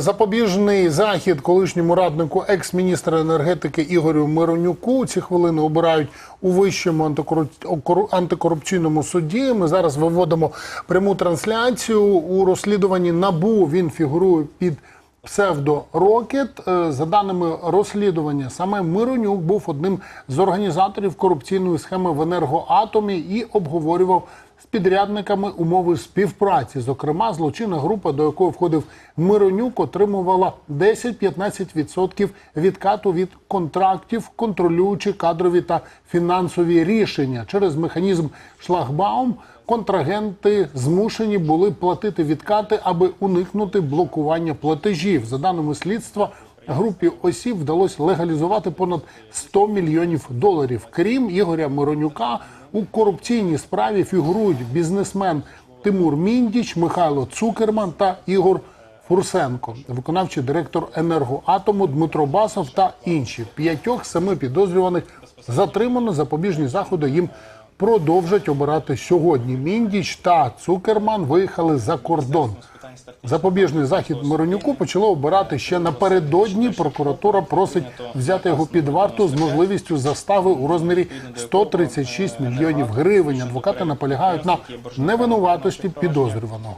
Запобіжний захід колишньому раднику екс-міністра енергетики Ігорю Миронюку. Ці хвилини обирають у вищому антикору- антикорупційному суді. Ми зараз виводимо пряму трансляцію у розслідуванні НАБУ. Він фігурує під псевдо Рокет. Е, За даними розслідування, саме Миронюк був одним з організаторів корупційної схеми в енергоатомі і обговорював з підрядниками умови співпраці. Зокрема, злочинна група, до якої входив Миронюк, отримувала 10-15% відкату від контрактів, контролюючи кадрові та фінансові рішення. Через механізм шлагбаум контрагенти змушені були платити відкати, аби уникнути блокування платежів. За даними слідства. Групі осіб вдалося легалізувати понад 100 мільйонів доларів. Крім Ігоря Миронюка, у корупційній справі фігурують бізнесмен Тимур Міндіч, Михайло Цукерман та Ігор Фурсенко, виконавчий директор енергоатому Дмитро Басов та інші. П'ятьох семи підозрюваних затримано. Запобіжні заходи їм продовжать обирати сьогодні. Міндіч та Цукерман виїхали за кордон. Запобіжний захід Миронюку почало обирати ще напередодні. Прокуратура просить взяти його під варту з можливістю застави у розмірі 136 мільйонів гривень. Адвокати наполягають на невинуватості підозрюваного.